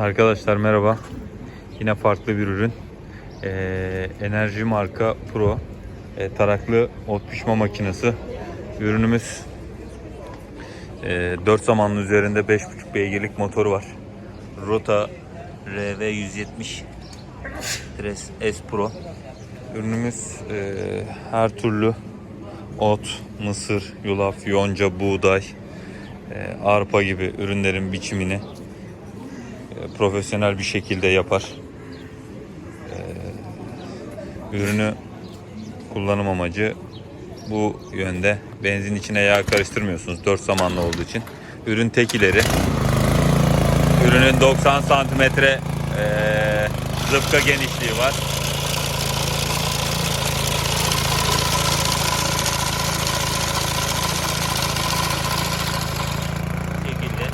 Arkadaşlar merhaba. Yine farklı bir ürün. Ee, enerji marka Pro. Ee, taraklı ot pişme makinesi. Ürünümüz e, 4 zamanlı üzerinde 5.5 beygirlik motoru var. Rota RV 170 Tres S Pro. Ürünümüz e, her türlü ot, mısır, yulaf, yonca, buğday, e, arpa gibi ürünlerin biçimini e, profesyonel bir şekilde yapar. E, ürünü kullanım amacı bu yönde. Benzin içine yağ karıştırmıyorsunuz 4 zamanlı olduğu için. Ürün tek ileri. Ürünün 90 santimetre e, zıpka genişliği var. Bu şekilde.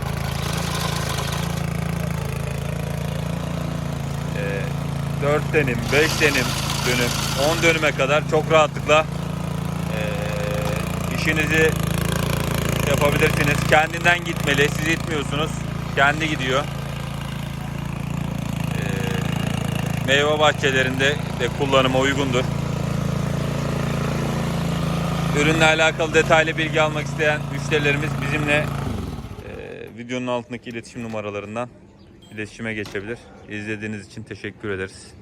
Ee, 4 denim, 5 denim dönüm, 10 dönüme kadar çok rahatlıkla ee, işinizi yapabilirsiniz. Kendinden gitmeli, siz itmiyorsunuz. Kendi gidiyor. Ee, meyve bahçelerinde de kullanıma uygundur. Ürünle alakalı detaylı bilgi almak isteyen müşterilerimiz bizimle e, videonun altındaki iletişim numaralarından iletişime geçebilir. İzlediğiniz için teşekkür ederiz.